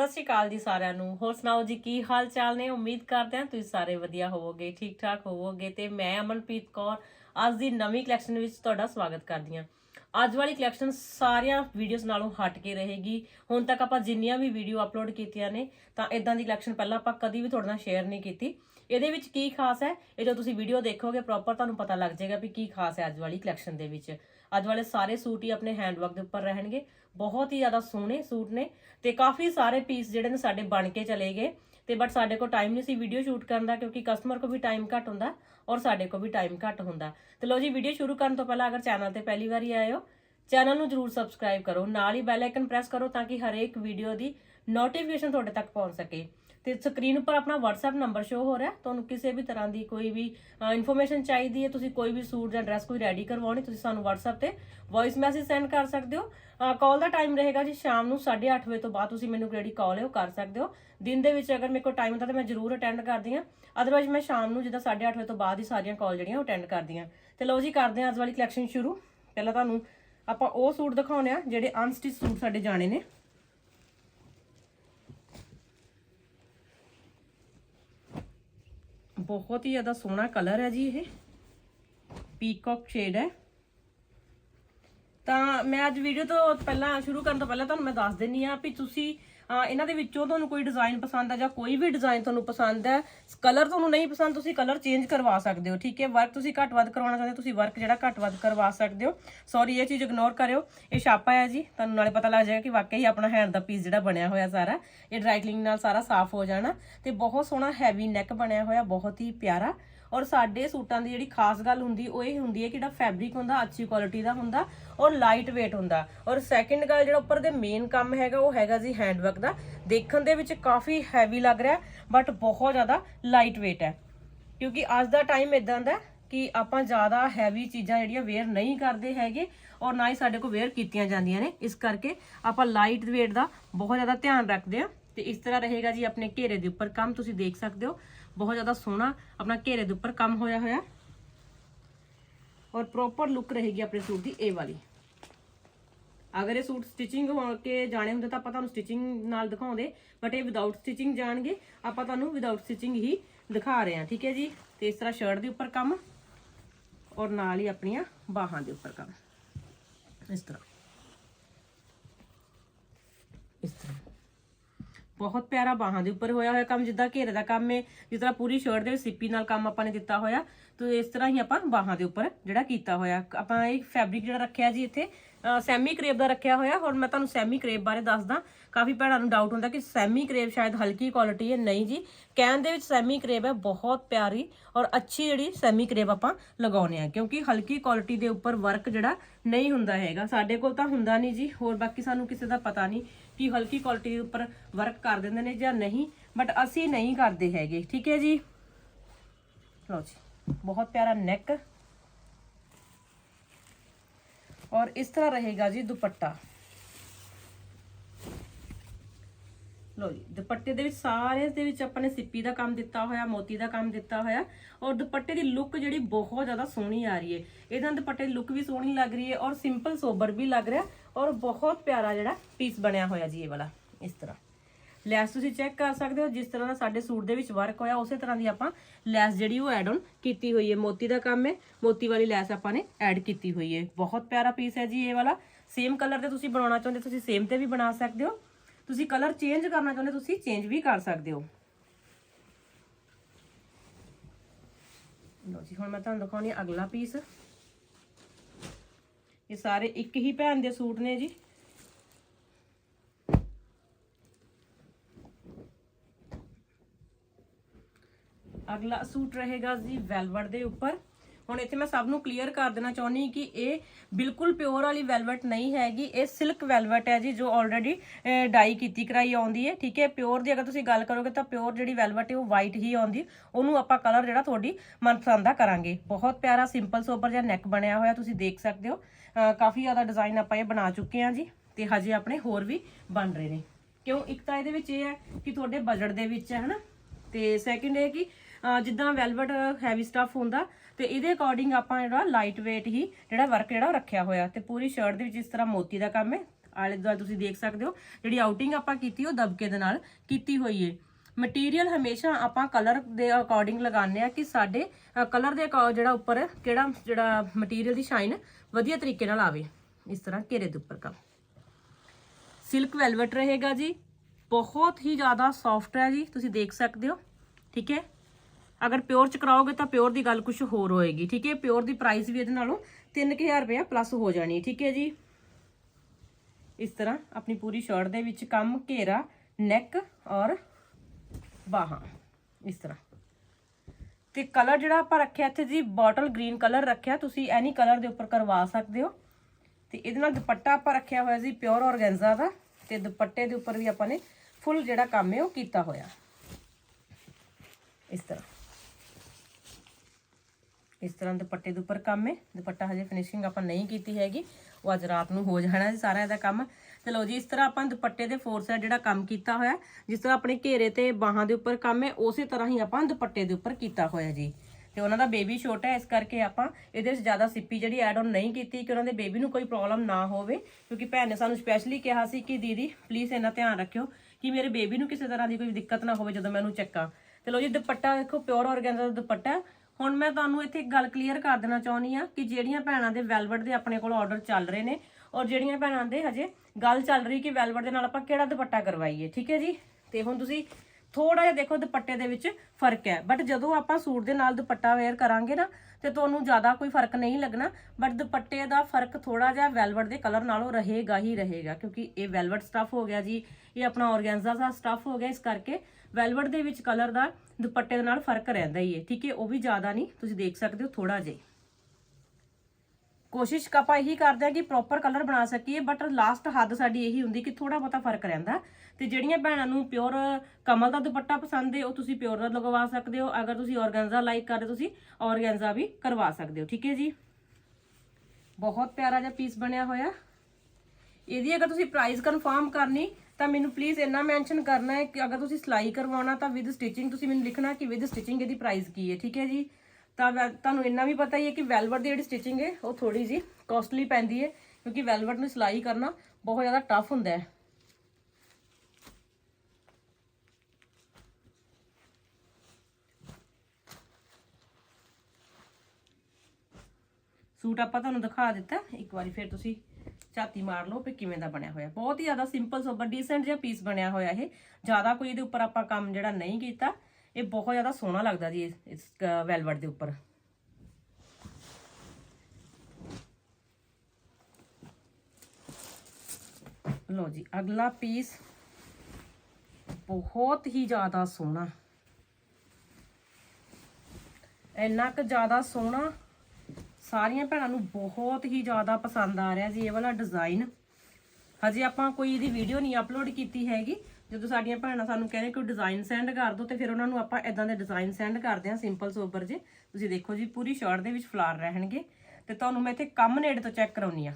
ਸਤਿ ਸ਼੍ਰੀ ਅਕਾਲ ਜੀ ਸਾਰਿਆਂ ਨੂੰ। ਹੋਰ ਸੁਣਾਓ ਜੀ, ਕੀ ਹਾਲ ਚਾਲ ਨੇ? ਉਮੀਦ ਕਰਦੇ ਹਾਂ ਤੁਸੀਂ ਸਾਰੇ ਵਧੀਆ ਹੋਵੋਗੇ ਠੀਕ ਠਾਕ ਹੋਵੋਗੇ ਤੇ ਮੈਂ ਅਮਨਪ੍ਰੀਤ ਕੌਰ ਅੱਜ ਦੀ ਨਵੀਂ ਕਲੈਕਸ਼ਨ ਵਿੱਚ ਤੁਹਾਡਾ ਸਵਾਗਤ ਕਰਦੀ ਹਾਂ। ਅੱਜ ਵਾਲੀ ਕਲੈਕਸ਼ਨ ਸਾਰੀਆਂ ਵੀਡੀਓਜ਼ ਨਾਲੋਂ ਹਟ ਕੇ ਰਹੇਗੀ। ਹੁਣ ਤੱਕ ਆਪਾਂ ਜਿੰਨੀਆਂ ਵੀ ਵੀਡੀਓ ਅਪਲੋਡ ਕੀਤੀਆਂ ਨੇ, ਤਾਂ ਇਦਾਂ ਦੀ ਕਲੈਕਸ਼ਨ ਪਹਿਲਾਂ ਆਪਾਂ ਕਦੀ ਵੀ ਤੁਹਾਡੇ ਨਾਲ ਸ਼ੇਅਰ ਨਹੀਂ ਕੀਤੀ। ਇਹਦੇ ਵਿੱਚ ਕੀ ਖਾਸ ਹੈ, ਇਹ ਜੋ ਤੁਸੀਂ ਵੀਡੀਓ ਦੇਖੋਗੇ ਪ੍ਰੋਪਰ ਤੁਹਾਨੂੰ ਪਤਾ ਲੱਗ ਜਾਏਗਾ ਵੀ ਕੀ ਖਾਸ ਹੈ ਅੱਜ ਵਾਲੀ ਕਲੈਕਸ਼ਨ ਦੇ ਵਿੱਚ। ਅੱਜ ਵਾਲੇ ਸਾਰੇ ਸੂਟ ਹੀ ਆਪਣੇ ਹੈਂਡਵਰਕ ਦੇ ਉੱਪਰ ਰਹਿਣਗੇ। ਬਹੁਤ ਹੀ ਜ਼ਿਆਦਾ ਸੋਹਣੇ ਸੂਟ ਨੇ ਤੇ ਕਾਫੀ ਸਾਰੇ ਪੀਸ ਜਿਹੜੇ ਨੇ ਸਾਡੇ ਬਣ ਕੇ ਚਲੇ ਗਏ। ਤੇ ਬਟ ਸਾਡੇ ਕੋਲ ਟਾਈਮ ਨਹੀਂ ਸੀ ਵੀਡੀਓ ਸ਼ੂਟ ਕਰਨ ਦਾ ਕਿਉਂਕਿ ਕਸਟਮਰ ਕੋ ਵੀ ਟਾਈਮ ਘੱਟ ਹੁੰਦਾ ਔਰ ਸਾਡੇ ਕੋ ਵੀ ਟਾਈਮ ਘੱਟ ਹੁੰਦਾ। ਤੇ ਲੋ ਜੀ ਵੀਡੀਓ ਸ਼ੁਰੂ ਕਰਨ ਤੋਂ ਪਹਿਲਾਂ ਅਗਰ ਚੈਨਲ ਤੇ ਪਹਿਲੀ ਵਾਰੀ ਆਏ ਹੋ ਚੈਨਲ ਨੂੰ ਜਰੂਰ ਸਬਸਕ੍ਰਾਈਬ ਕਰੋ। ਨਾਲ ਹੀ ਬੈਲ ਆਈਕਨ ਪ੍ਰੈਸ ਕਰੋ ਤਾਂ ਕਿ ਹਰੇਕ ਵੀਡੀਓ ਦੀ ਨੋਟੀਫਿਕੇਸ਼ਨ ਤੁਹਾਡੇ ਤੱਕ ਪਹੁੰਚ ਸਕੇ। ਤੇ ਸਕਰੀਨ ਉੱਪਰ ਆਪਣਾ WhatsApp ਨੰਬਰ ਸ਼ੋ ਹੋ ਰਿਹਾ ਤੁਹਾਨੂੰ ਕਿਸੇ ਵੀ ਤਰ੍ਹਾਂ ਦੀ ਕੋਈ ਵੀ ਇਨਫੋਰਮੇਸ਼ਨ ਚਾਹੀਦੀ ਹੈ, ਤੁਸੀਂ ਕੋਈ ਵੀ ਸੂਟ ਜਾਂ ਡਰੈਸ ਕੋਈ ਰੈਡੀ ਕਰਵਾਉਣੀ, ਤੁਸੀਂ ਸਾਨੂੰ WhatsApp ਤੇ ਵੌਇਸ ਮੈਸੇਜ ਸੈਂਡ ਕਰ ਸਕਦੇ ਹੋ। ਕਾਲ ਦਾ ਟਾਈਮ ਰਹੇਗਾ ਜੀ ਸ਼ਾਮ ਨੂੰ 8:30 ਵਜੇ ਤੋਂ ਬਾਅਦ ਤੁਸੀਂ ਮੈਨੂੰ ਜਿਹੜੀ ਕਾਲ ਹੈ ਉਹ ਕਰ ਸਕਦੇ ਹੋ। ਦਿਨ ਦੇ ਵਿੱਚ ਅਗਰ ਮੇਰੇ ਕੋਲ ਟਾਈਮ ਹੁੰਦਾ ਤਾਂ ਮੈਂ ਜ਼ਰੂਰ ਅਟੈਂਡ ਕਰਦੀ ਹਾਂ। ਅਦਰਵਾਈਜ਼ ਮੈਂ ਸ਼ਾਮ ਨੂੰ ਜਿੱਦਾਂ 8:30 ਵਜੇ ਤੋਂ ਬਾਅਦ ਹੀ ਸਾਰੀਆਂ ਕਾਲ ਜਿਹੜੀਆਂ ਉਹ ਅਟੈਂਡ ਕਰਦੀ ਹਾਂ। ਤੇ ਲਓ ਜੀ ਕਰਦੇ ਹਾਂ ਅੱਜ ਵਾਲੀ ਕਲੈਕਸ਼ਨ ਸ਼ੁਰੂ। ਪਹਿਲਾਂ ਤੁਹਾਨੂੰ ਆਪਾਂ ਉਹ ਸੂਟ ਦਿਖਾਉਣੇ ਆ ਜਿਹੜੇ ਅਨਸਟਿਚ ਸੂਟ ਸਾਡੇ ਜਾਣੇ ਨੇ। ਬਹੁਤ ਹੀ ਜ਼ਿਆਦਾ ਸੋਹਣਾ ਕਲਰ ਹੈ ਜੀ ਇਹ। ਪੀਕੌਕ ਸ਼ੇਡ ਹੈ। ਤਾਂ ਮੈਂ ਅੱਜ ਵੀਡੀਓ ਤੋਂ ਪਹਿਲਾਂ ਸ਼ੁਰੂ ਕਰਨ ਤੋਂ ਪਹਿਲਾਂ ਤੁਹਾਨੂੰ ਮੈਂ ਦੱਸ ਦਿੰਨੀ ਆ ਵੀ ਤੁਸੀਂ ਇਹਨਾਂ ਦੇ ਵਿੱਚੋਂ ਤੁਹਾਨੂੰ ਕੋਈ ਡਿਜ਼ਾਈਨ ਪਸੰਦ ਆ ਜਾਂ ਕੋਈ ਵੀ ਡਿਜ਼ਾਈਨ ਤੁਹਾਨੂੰ ਪਸੰਦ ਹੈ ਕਲਰ ਤੁਹਾਨੂੰ ਨਹੀਂ ਪਸੰਦ ਤੁਸੀਂ ਕਲਰ ਚੇਂਜ ਕਰਵਾ ਸਕਦੇ ਹੋ ਠੀਕ ਹੈ? ਵਰਕ ਤੁਸੀਂ ਘੱਟ ਵੱਧ ਕਰਵਾਉਣਾ ਚਾਹੁੰਦੇ ਹੋ, ਤੁਸੀਂ ਵਰਕ ਜਿਹੜਾ ਘੱਟ ਵੱਧ ਕਰਵਾ ਸਕਦੇ ਹੋ। ਸੌਰੀ ਇਹ ਚੀਜ਼ ਇਗਨੋਰ ਕਰਿਓ। ਇਹ ਛਾਪਾ ਹੈ ਜੀ ਤੁਹਾਨੂੰ ਨਾਲੇ ਪਤਾ ਲੱਗ ਜਾਏਗਾ ਕਿ ਵਾਕਈ ਆਪਣਾ ਹੈਂਡ ਦਾ ਪੀਸ ਜਿਹੜਾ ਬਣਿਆ ਹੋਇਆ ਸਾਰਾ ਇਹ ਡਰਾਈ ਕਲੀਨਿੰਗ ਨਾਲ ਸਾਰਾ ਸਾਫ਼ ਹੋ ਜਾਣਾ ਤੇ ਬਹੁਤ ਸੋਹਣਾ ਹੈਵੀ ਨੈਕ ਬਣਿਆ ਹੋਇਆ ਬਹੁਤ ਹੀ ਪਿਆਰਾ ਔਰ ਸਾਡੇ ਸੂਟਾਂ ਦੀ ਜਿਹੜੀ ਖਾਸ ਗੱਲ ਹੁੰਦੀ, ਉਹ ਇਹ ਹੁੰਦੀ ਹੈ ਕਿ ਜਿਹੜਾ ਫੈਬਰਿਕ ਹੁੰਦਾ, ਅੱਛੀ ਕੁਆਲਿਟੀ ਦਾ ਹੁੰਦਾ ਔਰ ਲਾਈਟ weight ਹੁੰਦਾ। ਔਰ ਸੈਕਿੰਡ ਗੱਲ ਜਿਹੜਾ ਉੱਪਰ ਦੇ ਮੇਨ ਕੰਮ ਹੈਗਾ, ਉਹ ਹੈਗਾ ਜੀ ਹੈਂਡਵਰਕ ਦਾ। ਦੇਖਣ ਦੇ ਵਿੱਚ ਕਾਫੀ ਹੈਵੀ ਲੱਗ ਰਿਹਾ ਬਟ ਬਹੁਤ ਜ਼ਿਆਦਾ ਲਾਈਟ weight ਹੈ। ਕਿਉਂਕਿ ਅੱਜ ਦਾ ਟਾਈਮ ਇਦਾਂ ਦਾ ਕਿ ਆਪਾਂ ਜ਼ਿਆਦਾ ਹੈਵੀ ਚੀਜ਼ਾਂ ਜਿਹੜੀਆਂ ਵੇਅਰ ਨਹੀਂ ਕਰਦੇ ਹੈਗੇ ਔਰ ਨਾ ਹੀ ਸਾਡੇ ਕੋਲ ਵੇਅਰ ਕੀਤੀਆਂ ਜਾਂਦੀਆਂ ਨੇ। ਇਸ ਕਰਕੇ ਆਪਾਂ ਲਾਈਟ weight ਦਾ ਬਹੁਤ ਜ਼ਿਆਦਾ ਧਿਆਨ ਰੱਖਦੇ ਹਾਂ। ਤੇ ਇਸ ਤਰ੍ਹਾਂ ਰਹੇਗਾ ਜੀ ਆਪਣੇ ਘੇਰੇ ਦੇ ਉੱਪਰ ਕੰਮ, ਤੁਸੀਂ ਦੇਖ ਸਕਦੇ ਹੋ। ਬਹੁਤ ਜ਼ਿਆਦਾ ਸੋਹਣਾ ਆਪਣਾ ਘੇਰੇ ਦੇ ਉੱਪਰ ਕੰਮ ਹੋਇਆ ਹੋਇਆ। ਔਰ ਪ੍ਰੋਪਰ ਲੁੱਕ ਰਹੇਗੀ ਆਪਣੇ ਸੂਟ ਦੀ ਇਹ ਵਾਲੀ। ਅਗਰ ਇਹ ਸੂਟ ਸਟਿਚਿੰਗ ਹੋ ਕੇ ਜਾਣੇ ਹੁੰਦੇ ਤਾਂ ਆਪਾਂ ਤੁਹਾਨੂੰ ਸਟਿਚਿੰਗ ਨਾਲ ਦਿਖਾਉਂਦੇ ਬਟ ਇਹ ਵਿਦਆਊਟ ਸਟਿਚਿੰਗ ਜਾਣਗੇ, ਆਪਾਂ ਤੁਹਾਨੂੰ ਵਿਦਆਊਟ ਸਟਿਚਿੰਗ ਹੀ ਦਿਖਾ ਰਹੇ ਹਾਂ, ਠੀਕ ਹੈ ਜੀ? ਤੇ ਇਸ ਤਰ੍ਹਾਂ ਸ਼ਰਟ ਦੇ ਉੱਪਰ ਕੰਮ ਔਰ ਨਾਲ ਹੀ ਆਪਣੀਆਂ ਬਾਹਾਂ ਦੇ ਉੱਪਰ ਕੰਮ। ਇਸ ਤਰ੍ਹਾਂ। ਇਸ ਤਰ੍ਹਾਂ। ਬਹੁਤ ਪਿਆਰਾ ਬਾਹਾਂ ਦੇ ਉੱਪਰ ਹੋਇਆ ਹੋਇਆ ਕੰਮ, ਜਿੱਦਾਂ ਘੇਰੇ ਦਾ ਕੰਮ ਹੈ ਜਿਸ ਤਰ੍ਹਾਂ ਪੂਰੀ ਸ਼ਰਟ ਦੇ ਵਿੱਚ ਸਿੱਪੀ ਨਾਲ ਕੰਮ ਆਪਾਂ ਨੇ ਦਿੱਤਾ ਹੋਇਆ। ਤੇ ਇਸ ਤਰ੍ਹਾਂ ਹੀ ਆਪਾਂ ਬਾਹਾਂ ਦੇ ਉੱਪਰ ਜਿਹੜਾ ਕੀਤਾ ਹੋਇਆ। ਆਪਾਂ ਇਹ ਫੈਬਰਿਕ ਜਿਹੜਾ ਰੱਖਿਆ ਜੀ ਇੱਥੇ ਸੈਮੀ ਕਰੇਪ ਦਾ ਰੱਖਿਆ ਹੋਇਆ। ਹੋਰ ਮੈਂ ਤੁਹਾਨੂੰ ਸੈਮੀ ਕਰੇਪ ਬਾਰੇ ਦੱਸਦਾ। ਕਾਫੀ ਭੈਣਾਂ ਨੂੰ ਡਾਊਟ ਹੁੰਦਾ ਕਿ ਸੈਮੀ ਕਰੇਪ ਸ਼ਾਇਦ ਹਲਕੀ ਕੁਆਲਿਟੀ ਹੈ ਨਹੀਂ ਜੀ। ਕਹਿਣ ਦੇ ਵਿੱਚ ਸੈਮੀ ਕਰੇਪ ਹੈ, ਬਹੁਤ ਪਿਆਰੀ ਔਰ ਅੱਛੀ ਜਿਹੜੀ ਸੈਮੀ ਕਰੇਪ ਆਪਾਂ ਲਗਾਉਨੇ ਆ ਕਿਉਂਕਿ ਹਲਕੀ ਕੁਆਲਿਟੀ ਦੇ ਉੱਪਰ ਵਰਕ ਜਿਹੜਾ ਨਹੀਂ ਹੁੰਦਾ ਹੈਗਾ। ਸਾਡੇ ਕੋਲ ਤਾਂ ਹੁੰਦਾ ਨਹੀਂ ਜੀ। ਹੋਰ ਬਾਕੀ ਸਾਨੂੰ ਕਿਸੇ ਦਾ ਪਤਾ ਨਹੀਂ। ਕਿ ਹਲਕੀ ਕੁਆਲਿਟੀ ਦੇ ਉੱਪਰ ਵਰਕ ਕਰ ਦਿੰਦੇ ਨੇ ਜਾਂ ਨਹੀਂ ਬਟ ਅਸੀਂ ਨਹੀਂ ਕਰਦੇ ਹੈਗੇ, ਠੀਕ ਹੈ ਜੀ? ਲਓ ਜੀ, ਬਹੁਤ ਪਿਆਰਾ ਨੈਕ ਔਰ ਇਸ ਤਰ੍ਹਾਂ ਰਹੇਗਾ ਜੀ ਦੁਪੱਟਾ। ਲੋ ਜੀ, ਦੁਪੱਟੇ ਦੇ ਵਿੱਚ ਸਾਰੇ ਦੇ ਵਿੱਚ ਆਪਾਂ ਨੇ ਸਿੱਪੀ ਦਾ ਕੰਮ ਦਿੱਤਾ ਹੋਇਆ, ਮੋਤੀ ਦਾ ਕੰਮ ਦਿੱਤਾ ਹੋਇਆ, ਔਰ ਦੁਪੱਟੇ ਦੀ ਲੁੱਕ ਜਿਹੜੀ ਬਹੁਤ ਜ਼ਿਆਦਾ ਸੋਹਣੀ ਆ ਰਹੀ ਹੈ। ਇਹਦਾ ਦੁਪੱਟੇ ਦੀ ਲੁੱਕ ਵੀ ਸੋਹਣੀ ਲੱਗ ਰਹੀ ਹੈ ਔਰ ਸਿੰਪਲ ਸੋਬਰ ਵੀ ਲੱਗ ਰਿਹਾ। ਔਰ ਬਹੁਤ ਪਿਆਰਾ ਜਿਹੜਾ ਪੀਸ ਬਣਿਆ ਹੋਇਆ ਜੀ ਇਹ ਵਾਲਾ, ਇਸ ਤਰ੍ਹਾਂ। ਲੈਸ ਤੁਸੀਂ ਚੈੱਕ ਕਰ ਸਕਦੇ ਹੋ, ਜਿਸ ਤਰ੍ਹਾਂ ਦਾ ਸਾਡੇ ਸੂਟ ਦੇ ਵਿੱਚ ਵਰਕ ਹੋਇਆ, ਉਸੇ ਤਰ੍ਹਾਂ ਦੀ ਆਪਾਂ ਲੈਸ ਜਿਹੜੀ ਉਹ ਐਡ ਆਨ ਕੀਤੀ ਹੋਈ ਹੈ। ਮੋਤੀ ਦਾ ਕੰਮ ਹੈ, ਮੋਤੀ ਵਾਲੀ ਲੈਸ ਆਪਾਂ ਨੇ ਐਡ ਕੀਤੀ ਹੋਈ ਹੈ। ਬਹੁਤ ਪਿਆਰਾ ਪੀਸ ਹੈ ਜੀ ਇਹ ਵਾਲਾ। ਸੇਮ ਕਲਰ 'ਤੇ ਤੁਸੀਂ ਬਣਾਉਣਾ ਚਾਹੁੰਦੇ, ਤੁਸੀਂ ਸੇਮ ਤੇ ਵੀ ਬਣਾ ਸਕਦੇ ਹੋ। ਤੁਸੀਂ ਕਲਰ ਚੇਂਜ ਕਰਨਾ ਚਾਹੁੰਦੇ, ਤੁਸੀਂ ਚੇਂਜ ਵੀ ਕਰ ਸਕਦੇ ਹੋ। ਲਓ ਜੀ, ਹੁਣ ਮੈਂ ਤੁਹਾਨੂੰ ਦਿਖਾਉਣੀ ਹਾਂ ਅਗਲਾ ਪੀਸ ਇਹ ਸਾਰੇ ਇੱਕ ਹੀ ਭੈਣ ਦੇ ਸੂਟ ਨੇ ਜੀ। ਅਗਲਾ ਸੂਟ ਰਹੇਗਾ ਜੀ ਵੈਲਵਟ ਦੇ ਉੱਪਰ। ਹੁਣ ਇੱਥੇ ਮੈਂ ਸਭ ਨੂੰ ਕਲੀਅਰ ਕਰ ਦੇਣਾ ਚਾਹੁੰਦੀ ਕਿ ਇਹ ਬਿਲਕੁਲ ਪਿਓਰ ਵਾਲੀ ਵੈਲਵਟ ਨਹੀਂ ਹੈਗੀ। ਇਹ ਸਿਲਕ ਵੈਲਵਟ ਹੈ ਜੀ, ਜੋ ਆਲਰੇਡੀ ਡਾਈ ਕੀਤੀ, ਕਰਾਈ ਆਉਂਦੀ ਹੈ, ਠੀਕ ਹੈ? ਪਿਓਰ ਦੀ ਅਗਰ ਤੁਸੀਂ ਗੱਲ ਕਰੋਗੇ ਤਾਂ ਪਿਓਰ ਜਿਹੜੀ ਵੈਲਵਟ ਹੈ, ਉਹ ਵਾਈਟ ਹੀ ਆਉਂਦੀ। ਉਹਨੂੰ ਆਪਾਂ ਕਲਰ ਜਿਹੜਾ ਤੁਹਾਡੀ ਮਨਪਸੰਦ ਦਾ ਕਰਾਂਗੇ। ਬਹੁਤ ਪਿਆਰਾ ਸਿੰਪਲ ਸੋਬਰ ਜਿਹਾ ਨੈਕ ਬਣਿਆ ਹੋਇਆ, ਤੁਸੀਂ ਦੇਖ ਸਕਦੇ ਹੋ। ਕਾਫੀ ਜ਼ਿਆਦਾ ਡਿਜ਼ਾਈਨ ਆਪਾਂ ਇਹ ਬਣਾ ਚੁੱਕੇ ਹਾਂ ਜੀ, ਤੇ ਹਜੇ ਆਪਣੇ ਹੋਰ ਵੀ ਬਣ ਰਹੇ ਨੇ। ਕਿਉਂ? ਇੱਕ ਤਾਂ ਇਹਦੇ ਵਿੱਚ ਇਹ ਹੈ ਕਿ ਤੁਹਾਡੇ ਬਜਟ ਦੇ ਵਿੱਚ ਹੈ, ਹਨਾ? ਤੇ ਸੈਕਿੰਡ ਇਹ ਕਿ ਜਿੱਦਾਂ ਵੈਲਵਟ ਹੈਵੀ ਸਟਫ ਹੁੰਦਾ, ਤੇ ਇਹਦੇ ਅਕੋਰਡਿੰਗ ਆਪਾਂ ਜਿਹੜਾ ਲਾਈਟ weight ਹੀ ਜਿਹੜਾ ਵਰਕ ਜਿਹੜਾ ਉਹ ਰੱਖਿਆ ਹੋਇਆ। ਤੇ ਪੂਰੀ ਸ਼ਰਟ ਦੇ ਵਿੱਚ ਇਸ ਤਰ੍ਹਾਂ ਮੋਤੀ ਦਾ ਕੰਮ ਹੈ। ਆਲੇ ਦੁਆਲੇ ਤੁਸੀਂ ਦੇਖ ਸਕਦੇ ਹੋ, ਜਿਹੜੀ ਆਊਟਿੰਗ ਆਪਾਂ ਕੀਤੀ, ਉਹ ਦਬਕੇ ਦੇ ਨਾਲ ਕੀਤੀ ਹੋਈ ਹੈ ਮਟੀਰੀਅਲ ਹਮੇਸ਼ਾ ਆਪਾਂ ਕਲਰ ਦੇ ਅਕੋਰਡਿੰਗ ਲਗਾਉਂਦੇ ਆ ਕਿ ਸਾਡੇ ਕਲਰ ਦੇ acco- ਜਿਹੜਾ ਉੱਪਰ ਕਿਹੜਾ ਜਿਹੜਾ ਮਟੀਰੀਅਲ ਦੀ ਸ਼ਾਈਨ ਵਧੀਆ ਤਰੀਕੇ ਨਾਲ ਆਵੇ। ਇਸ ਤਰ੍ਹਾਂ ਘੇਰੇ ਦੇ ਉੱਪਰ ਕੰਮ। ਸਿਲਕ ਵੈਲਵਟ ਰਹੇਗਾ ਜੀ। ਬਹੁਤ ਹੀ ਜ਼ਿਆਦਾ ਸੌਫਟ ਹੈ ਜੀ। ਤੁਸੀਂ ਦੇਖ ਸਕਦੇ ਹੋ। ਠੀਕ ਹੈ। ਅਗਰ ਪਿਓਰ ਚ ਕਰਾਓਗੇ ਤਾਂ ਪਿਓਰ ਦੀ ਗੱਲ ਕੁਝ ਹੋਰ ਹੋਏਗੀ, ਠੀਕ ਹੈ? ਪਿਓਰ ਦੀ ਪ੍ਰਾਈਸ ਵੀ ਇਹਦੇ ਨਾਲੋਂ 3000 ਰੁਪਏ ਪਲੱਸ ਹੋ ਜਾਣੀ ਹੈ ਠੀਕ ਹੈ ਜੀ? ਇਸ ਤਰ੍ਹਾਂ ਆਪਣੀ ਪੂਰੀ ਸ਼ਰਟ ਦੇ ਵਿੱਚ ਕੰਮ, ਘੇਰਾ ਨੈਕ ਔਰ ਬਾਹਾਂ, ਇਸ ਤਰ੍ਹਾਂ। ਤੇ ਕਲਰ ਜਿਹੜਾ ਆਪਾਂ ਰੱਖਿਆ ਇੱਥੇ ਜੀ ਬੋਟਲ ਗ੍ਰੀਨ ਕਲਰ ਰੱਖਿਆ, ਤੁਸੀਂ ਐਨੀ ਕਲਰ ਦੇ ਉੱਪਰ ਕਰਵਾ ਸਕਦੇ ਹੋ। ਤੇ ਇਹਦੇ ਨਾਲ ਦੁਪੱਟਾ ਆਪਾਂ ਰੱਖਿਆ ਹੋਇਆ ਜੀ ਪਿਓਰ ਔਰਗੈਂਜ਼ਾ ਦਾ, ਤੇ ਦੁਪੱਟੇ ਦੇ ਉੱਪਰ ਵੀ ਆਪਾਂ ਨੇ ਫੁੱਲ ਜਿਹੜਾ ਕੰਮ ਹੈ ਉਹ ਕੀਤਾ ਹੋਇਆ। ਇਸ ਤਰ੍ਹਾਂ। ਇਸ ਤਰ੍ਹਾਂ ਦੁਪੱਟੇ ਦੇ ਉੱਪਰ ਕੰਮ ਹੈ। ਦੁਪੱਟਾ ਹਜੇ ਫਿਨਿਸ਼ਿੰਗ ਆਪਾਂ ਨਹੀਂ ਕੀਤੀ ਹੈਗੀ। ਉਹ ਅੱਜ ਰਾਤ ਨੂੰ ਹੋ ਜਾਣਾ ਜੀ ਸਾਰਾ ਇਹਦਾ ਕੰਮ। ਤੇ ਲਓ ਜੀ, ਇਸ ਤਰ੍ਹਾਂ ਆਪਾਂ ਦੁਪੱਟੇ ਦੇ ਫੋਰ ਸਾਈਡ ਜਿਹੜਾ ਕੰਮ ਕੀਤਾ ਹੋਇਆ। ਜਿਸ ਤਰ੍ਹਾਂ ਆਪਣੇ ਘੇਰੇ ਤੇ ਬਾਹਾਂ ਦੇ ਉੱਪਰ ਕੰਮ ਹੈ, ਉਸੇ ਤਰ੍ਹਾਂ ਹੀ ਆਪਾਂ ਦੁਪੱਟੇ ਦੇ ਉੱਪਰ ਕੀਤਾ ਹੋਇਆ ਜੀ। ਤੇ ਉਹਨਾਂ ਦਾ ਬੇਬੀ ਛੋਟਾ ਹੈ, ਇਸ ਕਰਕੇ ਆਪਾਂ ਇਹਦੇ ਵਿੱਚ ਜ਼ਿਆਦਾ ਸਿੱਪੀ ਜਿਹੜੀ ਐਡ ਆਨ ਨਹੀਂ ਕੀਤੀ ਕਿ ਉਹਨਾਂ ਦੇ ਬੇਬੀ ਨੂੰ ਕੋਈ ਪ੍ਰੋਬਲਮ ਨਾ ਹੋਵੇ। ਕਿਉਂਕਿ ਭੈਣ ਨੇ ਸਾਨੂੰ ਸਪੈਸ਼ਲੀ ਕਿਹਾ ਸੀ ਕਿ ਦੀਦੀ ਪਲੀਜ਼ ਇਹਨਾਂ ਧਿਆਨ ਰੱਖਿਓ ਕਿ ਮੇਰੇ ਬੇਬੀ ਨੂੰ ਕਿਸੇ ਤਰ੍ਹਾਂ ਦੀ ਕੋਈ ਦਿੱਕਤ ਨਾ ਹੋਵੇ ਜਦੋਂ ਮੈਂ ਉਹਨੂੰ ਚੱਕਾਂ। ਤੇ ਲਓ ਜੀ, ਦੁਪੱਟਾ ਦੇਖੋ ਪਿਓਰ ਆਰਗੈਂਜ਼ਾ ਦਾ ਦੁਪੱਟਾ। ਹੈ। ਹੁਣ ਮੈਂ ਤੁਹਾਨੂੰ ਇੱਥੇ ਇੱਕ ਗੱਲ ਕਲੀਅਰ ਕਰ ਦੇਣਾ ਚਾਹੁੰਦੀ ਆ ਕਿ ਜਿਹੜੀਆਂ ਭੈਣਾਂ ਦੇ ਵੈਲਵਟ ਦੇ ਆਪਣੇ ਕੋਲ ਆਰਡਰ ਚੱਲ ਰਹੇ ਨੇ ਔਰ ਜਿਹੜੀਆਂ ਭੈਣਾਂ ਦੇ ਹਜੇ ਗੱਲ ਚੱਲ ਰਹੀ ਕਿ ਵੈਲਵਟ ਦੇ ਨਾਲ ਆਪਾਂ ਕਿਹੜਾ ਦੁਪੱਟਾ ਕਰਵਾਈਏ, ਠੀਕ ਹੈ ਜੀ? ਤੇ ਹੁਣ ਤੁਸੀਂ ਥੋੜਾ ਜਿਹਾ ਦੇਖੋ ਦੁਪੱਟੇ ਦੇ ਵਿੱਚ ਫ਼ਰਕ ਹੈ। ਬਟ ਜਦੋਂ ਆਪਾਂ ਸੂਟ ਦੇ ਨਾਲ ਦੁਪੱਟਾ ਵੇਅਰ ਕਰਾਂਗੇ ਨਾ, ਤੇ ਤੁਹਾਨੂੰ ਜ਼ਿਆਦਾ ਕੋਈ ਫ਼ਰਕ ਨਹੀਂ ਲੱਗਣਾ। ਬਟ ਦੁਪੱਟੇ ਦਾ ਫ਼ਰਕ ਥੋੜਾ ਜਿਹਾ ਵੈਲਵਟ ਦੇ ਕਲਰ ਨਾਲੋਂ ਰਹੇਗਾ ਹੀ ਰਹੇਗਾ, ਕਿਉਂਕਿ ਇਹ ਵੈਲਵਟ ਸਟਫ ਹੋ ਗਿਆ ਜੀ, ਇਹ ਆਪਣਾ ਔਰਗੈਂਜ਼ਾ ਦਾ ਸਟਫ ਹੋ ਗਿਆ ਇਸ ਕਰਕੇ। ਵੈਲਵਟ ਦੇ ਵਿੱਚ ਕਲਰ ਦਾ ਦੁਪੱਟੇ ਦੇ ਨਾਲ ਫ਼ਰਕ ਰਹਿੰਦਾ ਹੀ ਹੈ। ਠੀਕ ਹੈ, ਉਹ ਵੀ ਜ਼ਿਆਦਾ ਨਹੀਂ, ਤੁਸੀਂ ਦੇਖ ਸਕਦੇ ਹੋ ਥੋੜਾ ਜਿਹਾ ਕੋਸ਼ਿਸ਼ ਆਪਾਂ ਇਹੀ ਕਰਦੇ ਆ ਕਿ ਪ੍ਰੋਪਰ ਕਲਰ ਬਣਾ ਸਕੀਏ ਬਟ ਲਾਸਟ ਹੱਦ ਸਾਡੀ ਇਹੀ ਹੁੰਦੀ ਕਿ ਥੋੜਾ ਬਹੁਤਾ ਫ਼ਰਕ ਰਹਿੰਦਾ। ਤੇ ਜਿਹੜੀਆਂ ਭੈਣਾਂ ਨੂੰ ਪਿਓਰ ਕਮਲ ਦਾ ਦੁਪੱਟਾ ਪਸੰਦ ਹੈ ਉਹ ਤੁਸੀਂ ਪਿਓਰ ਦਾ ਲਗਵਾ ਸਕਦੇ ਹੋ। ਅਗਰ ਤੁਸੀਂ ਔਰਗੈਂਜ਼ਾ ਲਾਈਕ ਕਰਦੇ ਤੁਸੀਂ ਔਰਗੈਂਜ਼ਾ ਵੀ ਕਰਵਾ ਸਕਦੇ ਹੋ। ਠੀਕ ਹੈ ਜੀ? ਬਹੁਤ ਪਿਆਰਾ ਜਿਹਾ ਪੀਸ ਬਣਿਆ ਹੋਇਆ। ਇਹਦੀ ਅਗਰ ਤੁਸੀਂ ਪ੍ਰਾਈਸ ਕਨਫਰਮ ਕਰਨੀ, ਤਾਂ ਮੈਨੂੰ ਪਲੀਜ਼ ਇੰਨਾ ਮੈਂਸ਼ਨ ਕਰਨਾ ਹੈ ਕਿ ਅਗਰ ਤੁਸੀਂ ਸਿਲਾਈ ਕਰਵਾਉਣਾ, ਤਾਂ ਵਿਦ ਸਟਿਚਿੰਗ ਤੁਸੀਂ ਮੈਨੂੰ ਲਿਖਣਾ ਕਿ ਵਿਦ ਸਟਿਚਿੰਗ ਇਹਦੀ ਪ੍ਰਾਈਸ ਕੀ ਹੈ। ਠੀਕ ਹੈ ਜੀ? ਤਾਂ ਵੈ- ਤੁਹਾਨੂੰ ਇੰਨਾ ਵੀ ਪਤਾ ਹੀ ਹੈ ਕਿ ਵੈਲਵਟ ਦੀ ਜਿਹੜੀ ਸਟਿਚਿੰਗ ਹੈ, ਉਹ ਥੋੜੀ ਜੀ ਕਾਸਟਲੀ ਪੈਂਦੀ ਹੈ, ਕਿਉਂਕਿ ਵੈਲਵਟ ਨੂੰ ਸਿਲਾਈ ਕਰਨਾ ਬਹੁਤ ਜ਼ਿਆਦਾ ਟਫ ਹੁੰਦਾ ਹੈ। ਸੂਟ ਆਪਾਂ ਤੁਹਾਨੂੰ ਦਿਖਾ ਦਿੱਤਾ। ਇੱਕ ਵਾਰੀ ਫਿਰ ਤੁਸੀਂ ਝਾਤੀ ਮਾਰ ਲਓ ਕਿ ਕਿਵੇਂ ਦਾ ਬਣਿਆ ਹੋਇਆ। ਬਹੁਤ ਹੀ ਜ਼ਿਆਦਾ ਸਿੰਪਲ ਸੋਬਰ ਡੀਸੈਂਟ ਜਿਹਾ ਪੀਸ ਬਣਿਆ ਹੋਇਆ ਇਹ। ਜ਼ਿਆਦਾ ਕੋਈ ਇਹਦੇ ਉੱਪਰ ਆਪਾਂ ਕੰਮ ਜਿਹੜਾ ਨਹੀਂ ਕੀਤਾ। ਇਹ ਬਹੁਤ ਜ਼ਿਆਦਾ ਸੋਹਣਾ ਲੱਗਦਾ ਜੀ ਇਸ- ਵੈਲਵਟ ਦੇ ਉੱਪਰ। ਲਓ ਜੀ, ਅਗਲਾ ਪੀਸ ਬਹੁਤ ਹੀ ਜ਼ਿਆਦਾ ਸੋਹਣਾ। ਇੰਨਾ ਕੁ ਜ਼ਿਆਦਾ ਸੋਹਣਾ ਸਾਰੀਆਂ ਭੈਣਾਂ ਨੂੰ ਬਹੁਤ ਹੀ ਜ਼ਿਆਦਾ ਪਸੰਦ ਆ ਰਿਹਾ ਜੀ ਇਹ ਵਾਲਾ ਡਿਜ਼ਾਈਨ ਹਜੇ ਆਪਾਂ ਕੋਈ ਇਹਦੀ ਵੀਡੀਓ ਨਹੀਂ ਅਪਲੋਡ ਕੀਤੀ ਹੈਗੀ। ਜਦੋਂ ਸਾਡੀਆਂ ਭੈਣਾਂ ਸਾਨੂੰ ਕਹਿੰਦੇ ਕੋਈ ਡਿਜ਼ਾਈਨ ਸੈਂਡ ਕਰ ਦਿਓ ਤੇ ਫਿਰ ਉਹਨਾਂ ਨੂੰ ਆਪਾਂ ਇਦਾਂ ਦੇ ਡਿਜ਼ਾਈਨ ਸੈਂਡ ਕਰਦੇ ਹਾਂ ਸਿੰਪਲ ਸੋਬਰ ਜੇ। ਤੁਸੀਂ ਦੇਖੋ ਜੀ, ਪੂਰੀ ਸ਼ਰਟ ਦੇ ਵਿੱਚ ਫਲਾਰ ਰਹਿਣਗੇ। ਤੇ ਤੁਹਾਨੂੰ ਮੈਂ ਇੱਥੇ ਕੰਮ ਨੇੜੇ ਤੋਂ ਚੈੱਕ ਕਰਾਉਣੀ ਆ